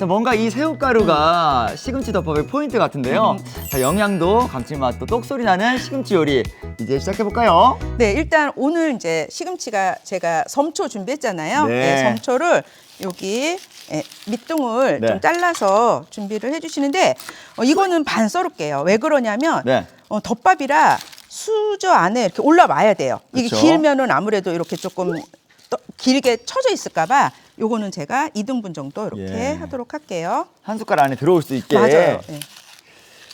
자, 뭔가 이 새우가루가 시금치 덮밥의 포인트 같은데요. 음. 자, 영양도, 감칠맛도 똑소리 나는 시금치 요리 이제 시작해 볼까요? 네, 일단 오늘 이제 시금치가 제가 섬초 준비했잖아요. 네. 네, 섬초를 여기 예, 밑둥을 네. 좀 잘라서 준비를 해주시는데 어, 이거는 반 썰을게요. 왜 그러냐면 네. 어, 덮밥이라 수저 안에 이렇게 올라와야 돼요. 이게 그쵸. 길면은 아무래도 이렇게 조금 떠- 길게 쳐져 있을까봐 요거는 제가 2등분 정도 이렇게 예. 하도록 할게요. 한 숟갈 안에 들어올 수 있게. 맞아요. 예.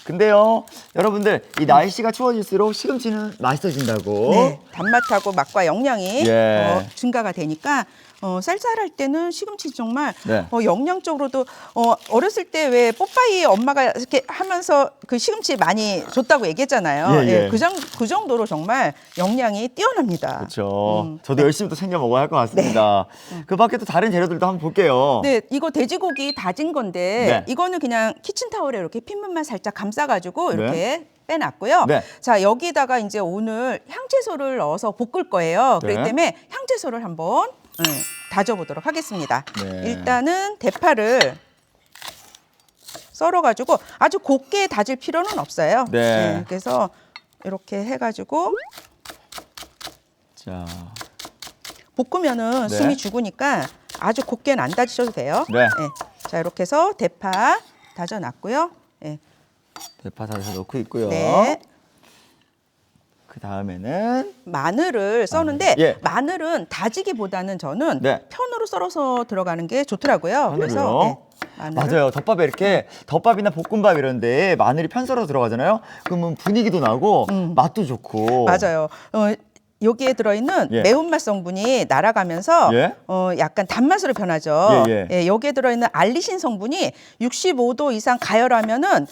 근데요, 여러분들, 이 날씨가 추워질수록 시금치는 맛있어진다고. 네, 단맛하고 맛과 영양이 예. 어, 증가가 되니까 어, 쌀쌀할 때는 시금치 정말 네. 어, 영양적으로도 어, 어렸을 때 왜 뽀빠이 엄마가 이렇게 하면서 그 시금치 많이 줬다고 얘기했잖아요. 예, 예. 그, 정, 그 정도로 정말 영양이 뛰어납니다. 그렇죠. 음, 저도 열심히 또 챙겨 먹어야 할 것 같습니다. 그 밖에 또 다른 재료들도 한번 볼게요. 네, 이거 돼지고기 다진 건데 네. 이거는 그냥 키친타올에 이렇게 pit물만 살짝 감싸가지고 이렇게 네. 빼놨고요. 네. 자 여기다가 이제 오늘 향채소를 넣어서 볶을 거예요. 그렇기 네. 때문에 향채소를 한번 네, 다져보도록 하겠습니다. 네. 일단은 대파를 썰어가지고 아주 곱게 다질 필요는 없어요. 네. 그래서 이렇게 해가지고 자, 볶으면은 네. 숨이 죽으니까 아주 곱게는 안 다지셔도 돼요. 네. 자 이렇게 해서 대파 다져놨고요. 네. 대파 다져서 넣고 있고요. 네. 그 다음에는 마늘을 써는데 예. 마늘은 다지기보다는 저는 네. 편으로 썰어서 들어가는 게 좋더라고요. 그래서 네, 마늘을 맞아요. 덮밥에 이렇게 덮밥이나 볶음밥 이런데 마늘이 편썰어 들어가잖아요. 그러면 분위기도 나고 맛도 좋고. 음. 맞아요. 어, 여기에 들어있는 예. 매운맛 성분이 날아가면서 예. 어, 약간 단맛으로 변하죠. 예, 예. 여기에 들어있는 알리신 성분이 65도 이상 가열하면은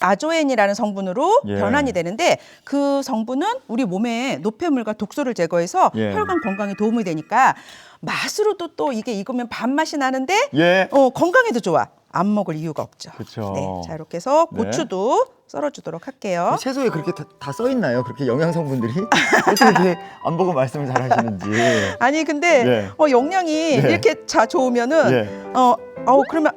아조엔이라는 성분으로 예. 변환이 되는데 그 성분은 우리 몸에 노폐물과 독소를 제거해서 예. 혈관 건강에 도움이 되니까 맛으로도 또 이게 익으면 밥맛이 나는데 예. 어, 건강에도 좋아. 안 먹을 이유가 없죠. 그쵸. 네, 자 이렇게 해서 네. 고추도 썰어주도록 할게요. 채소에 그렇게 다 써 있나요? 그렇게 영양 성분들이 어떻게 이렇게 안 보고 말씀을 잘 하시는지. 아니 근데 네. 어, 영양이 네. 이렇게 자 좋으면은 예. 어, 어 그러면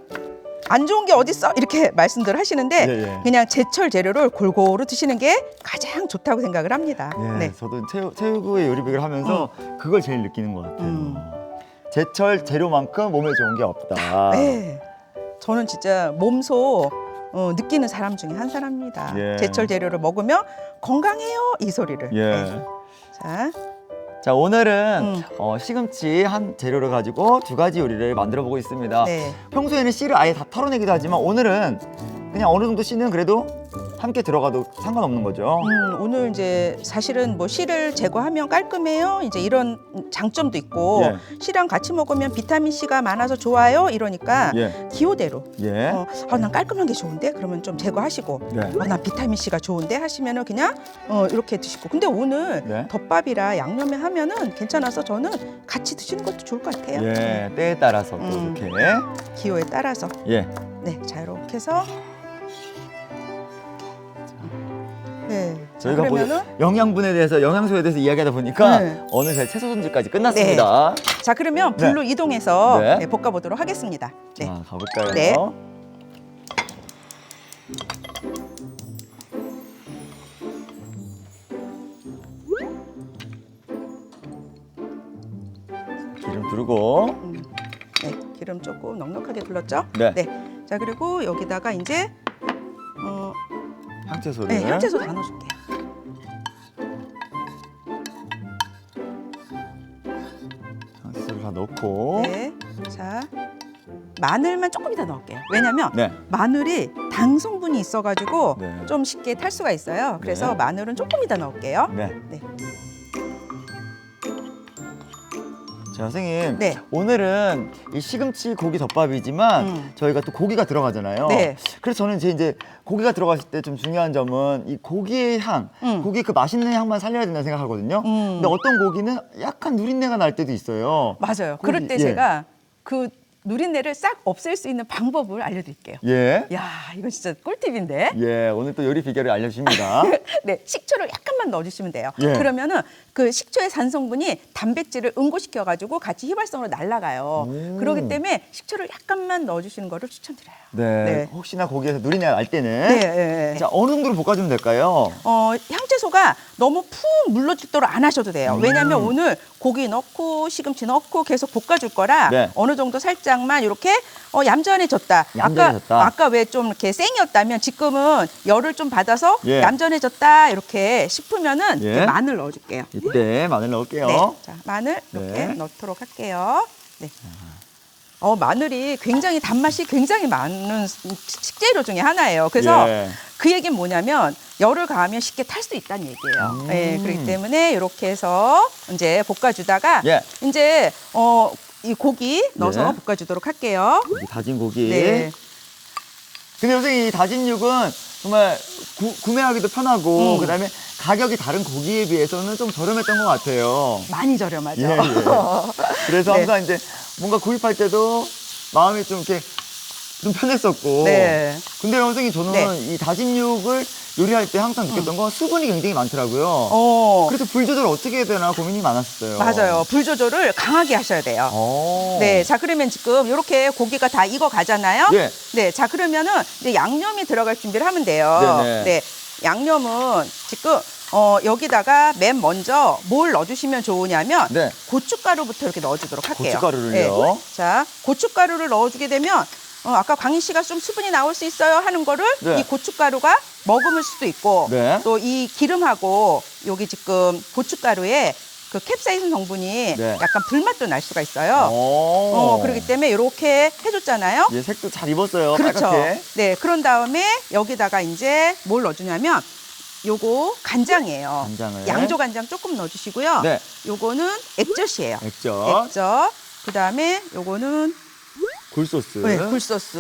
안 좋은 게 어디 있어 이렇게 말씀들 하시는데 예, 예. 그냥 제철 재료를 골고루 드시는 게 가장 좋다고 생각을 합니다. 예, 네. 저도 체육, 체육의 요리백을 하면서 그걸 제일 느끼는 것 같아요. 음. 제철 재료만큼 몸에 좋은 게 없다. 네. 저는 진짜 몸소 어, 느끼는 사람 중에 한 사람입니다. 예. 제철 재료를 먹으면 건강해요 이 소리를. 예. 네. 자, 자 오늘은 음. 어, 시금치 한 재료를 가지고 두 가지 요리를 만들어 보고 있습니다. 네. 평소에는 씨를 아예 다 털어내기도 하지만 오늘은 그냥 어느 정도 씨는 그래도 함께 들어가도 상관없는 거죠. 음, 오늘 이제 사실은 뭐 씨를 제거하면 깔끔해요. 이제 이런 장점도 있고 예. 씨랑 같이 먹으면 비타민 C가 많아서 좋아요. 이러니까 예, 기호대로. 예, 어, 아, 난 깔끔한 게 좋은데 그러면 좀 제거하시고. 네. 어, 난 비타민 C가 좋은데 하시면은 그냥 어, 이렇게 드시고. 근데 오늘 네. 덮밥이라 양념에 하면은 괜찮아서 저는 같이 드시는 것도 좋을 것 같아요. 예, 때에 따라서 또 음. 이렇게 기호에 따라서. 예, 네, 자 이렇게 해서. 네. 자, 저희가 뭐 그러면은 영양분에 대해서 영양소에 대해서 이야기하다 보니까 네. 어느새 채소 손질까지 끝났습니다. 자 그러면 네. 불로 이동해서 네. 네, 볶아보도록 하겠습니다. 네. 자 가볼까요? 네. 기름 두르고 음, 네, 기름 조금 넉넉하게 둘렀죠? 네. 자 그리고 여기다가 이제 어, 향채소를 네, 향채소 다 넣어줄게요. 향채소를 다 넣고 네. 자 마늘만 조금 이따 넣을게요. 왜냐면 네. 마늘이 당 성분이 있어가지고 네. 좀 쉽게 탈 수가 있어요. 그래서 네. 마늘은 조금 이따 넣을게요. 네. 네. 자, 선생님. 네. 오늘은 이 시금치 고기 덮밥이지만 음. 저희가 또 고기가 들어가잖아요. 네. 그래서 저는 이제 이제 고기가 들어갔을 때 좀 중요한 점은 이 고기의 향, 음. 고기 그 맛있는 향만 살려야 된다 생각하거든요. 음. 근데 어떤 고기는 약간 누린내가 날 때도 있어요. 맞아요. 고기, 그럴 때 예. 제가 그 누린내를 싹 없앨 수 있는 방법을 알려드릴게요. 예. 야, 이거 진짜 꿀팁인데. 예, 오늘 또 요리 비결을 알려주십니다. 네, 식초를 약간만 넣어주시면 돼요. 예. 그러면은 그 식초의 산성분이 단백질을 응고시켜 가지고 같이 휘발성으로 날아가요. 음. 그렇기 때문에 식초를 약간만 넣어주시는 거를 추천드려요. 네. 네. 혹시나 고기에서 누리내가 날 때는 네, 네, 네. 자 어느 정도로 볶아주면 될까요? 어, 향채소가 너무 푹 물러죽도록 안 하셔도 돼요. 음. 왜냐하면 오늘 고기 넣고 시금치 넣고 계속 볶아줄 거라 네. 어느 정도 살짝 만 이렇게 어, 얌전해졌다. 얌전해졌다. 아까 아까 왜 좀 이렇게 생이었다면 지금은 열을 좀 받아서 예. 얌전해졌다 이렇게 싶으면은 예. 이제 마늘 넣어줄게요. 이때 마늘 넣을게요. 네, 자 마늘 이렇게 네. 넣도록 할게요. 네. 어 마늘이 굉장히 단맛이 굉장히 많은 식재료 중에 하나예요. 그래서 예. 그 얘기는 뭐냐면 열을 가하면 쉽게 탈 수 있다는 얘기예요. 음. 예, 그렇기 때문에 이렇게 해서 이제 볶아주다가 예. 이제 어, 이 고기 넣어서 네. 볶아주도록 할게요. 이 다진 고기. 네. 근데 선생님 이 다진 육은 정말 구, 구매하기도 편하고 음. 그다음에 가격이 다른 고기에 비해서는 좀 저렴했던 것 같아요. 많이 저렴하죠. 예, 예. 그래서 네. 항상 이제 뭔가 구입할 때도 마음이 좀 이렇게 좀 편했었고. 네. 근데 선생님 저는 네. 이 다진 육을 요리할 때 항상 느꼈던 건 수분이 굉장히 많더라고요. 어, 그래서 불 조절 어떻게 해야 되나 고민이 많았어요. 맞아요. 불 조절을 강하게 하셔야 돼요. 어. 네, 자 그러면 지금 이렇게 고기가 다 익어 가잖아요. 예. 네, 자 그러면은 이제 양념이 들어갈 준비를 하면 돼요. 네네. 네, 양념은 지금 어, 여기다가 맨 먼저 뭘 넣어주시면 좋으냐면 네. 고춧가루부터 이렇게 넣어주도록 할게요. 고춧가루를요? 네. 자, 고춧가루를 넣어주게 되면 어, 아까 광희 씨가 좀 수분이 나올 수 있어요 하는 거를 네. 이 고춧가루가 머금을 수도 있고 네. 또 이 기름하고 여기 지금 고춧가루에 그 캡사이신 성분이 네. 약간 불맛도 날 수가 있어요. 어. 어, 그렇기 때문에 이렇게 해줬잖아요. 예, 색도 잘 입었어요. 그렇죠. 빨갛게. 네, 그런 다음에 여기다가 이제 뭘 넣어주냐면 요거 간장이에요. 간장을. 양조 간장 조금 넣어주시고요. 네. 요거는 액젓이에요. 액젓, 액젓. 그 다음에 요거는 굴소스. 네, 굴소스.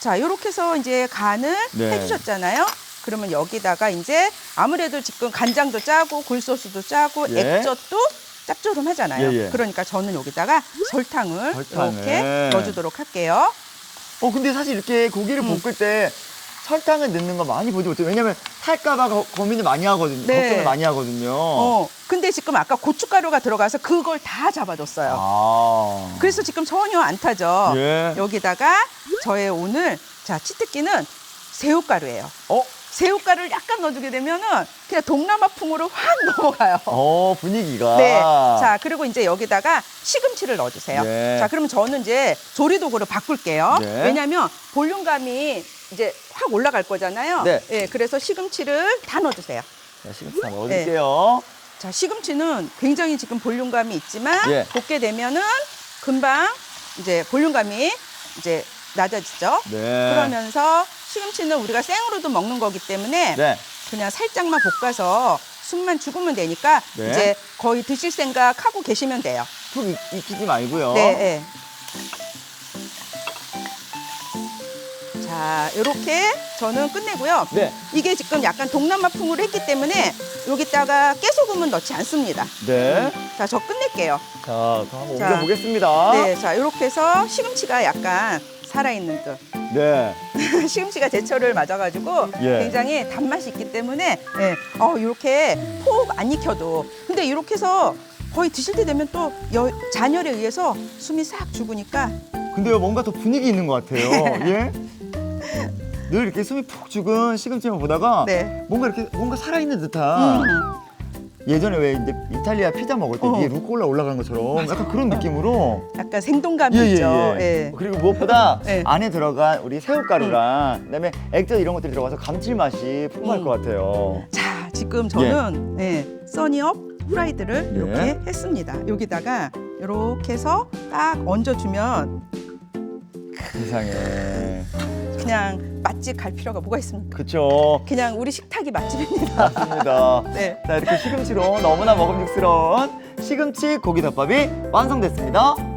자, 요렇게 해서 이제 간을 네. 해주셨잖아요. 그러면 여기다가 이제 아무래도 지금 간장도 짜고 굴소스도 짜고 예. 액젓도 짭조름하잖아요. 예, 예. 그러니까 저는 여기다가 설탕을, 설탕을. 이렇게 넣어주도록 할게요. 어, 근데 사실 이렇게 고기를 음. 볶을 때 설탕을 넣는 거 많이 보지 못해요. 왜냐면 탈까봐 거- 고민을 많이 하거든요. 네. 걱정을 많이 하거든요. 어, 근데 지금 아까 고춧가루가 들어가서 그걸 다 잡아줬어요. 아. 그래서 지금 전혀 안 타죠. 예. 여기다가 저의 오늘 자 치트키는 새우가루예요. 어? 새우가루를 약간 넣어주게 되면은 그냥 동남아풍으로 확 넘어가요. 어, 분위기가. 네. 자, 그리고 이제 여기다가 시금치를 넣어주세요. 네. 자, 그러면 저는 이제 조리 도구를 바꿀게요. 네. 왜냐면 볼륨감이 이제 확 올라갈 거잖아요. 네. 예, 그래서 시금치를 다 넣어주세요. 자, 시금치 다 넣어줄게요. 자, 시금치는 굉장히 지금 볼륨감이 있지만 예. 볶게 되면은 금방 이제 볼륨감이 이제 낮아지죠. 네. 그러면서 시금치는 우리가 생으로도 먹는 거기 때문에 네. 그냥 살짝만 볶아서 숨만 죽으면 되니까 네. 이제 거의 드실 생각 하고 계시면 돼요. 푹 익- 익히지 말고요. 네, 네. 자, 이렇게 저는 끝내고요. 네. 이게 지금 약간 동남아풍으로 했기 때문에 여기다가 깨소금은 넣지 않습니다. 네. 자, 저 끝낼게요. 자, 그럼 한번 자. 옮겨보겠습니다. 네, 자, 이렇게 해서 시금치가 약간 살아있는 듯. 네. 시금치가 제철을 맞아가지고 예. 굉장히 단맛이 있기 때문에 예, 어, 이렇게 폭안 익혀도 근데 이렇게 해서 거의 드실 때 되면 또 여- 잔열에 의해서 숨이 싹 죽으니까 근데요, 뭔가 더 분위기 있는 것 같아요. 예? 늘 이렇게 숨이 푹 죽은 시금치만 보다가 네. 뭔가 이렇게 뭔가 살아있는 듯한 음, 예전에 왜 이제 이탈리아 피자 먹을 때 어. 위에 루꼴라 올라가는 것처럼 약간 그런 느낌으로 약간 생동감이 예, 예, 있죠. 예. 예. 그리고 무엇보다 예. 안에 들어간 우리 새우가루랑 그다음에 액젓 이런 것들이 들어가서 감칠맛이 풍부할 음. 것 같아요. 자, 지금 저는 예, 써니업 후라이드를 예. 이렇게 했습니다. 여기다가 이렇게 해서 딱 얹어주면 세상에. 그냥 맛집 갈 필요가 뭐가 있습니까? 그쵸. 그냥 우리 식탁이 맛집입니다. 맞습니다. 네. 자, 이렇게 시금치로 너무나 먹음직스러운 시금치 고기덮밥이 완성됐습니다.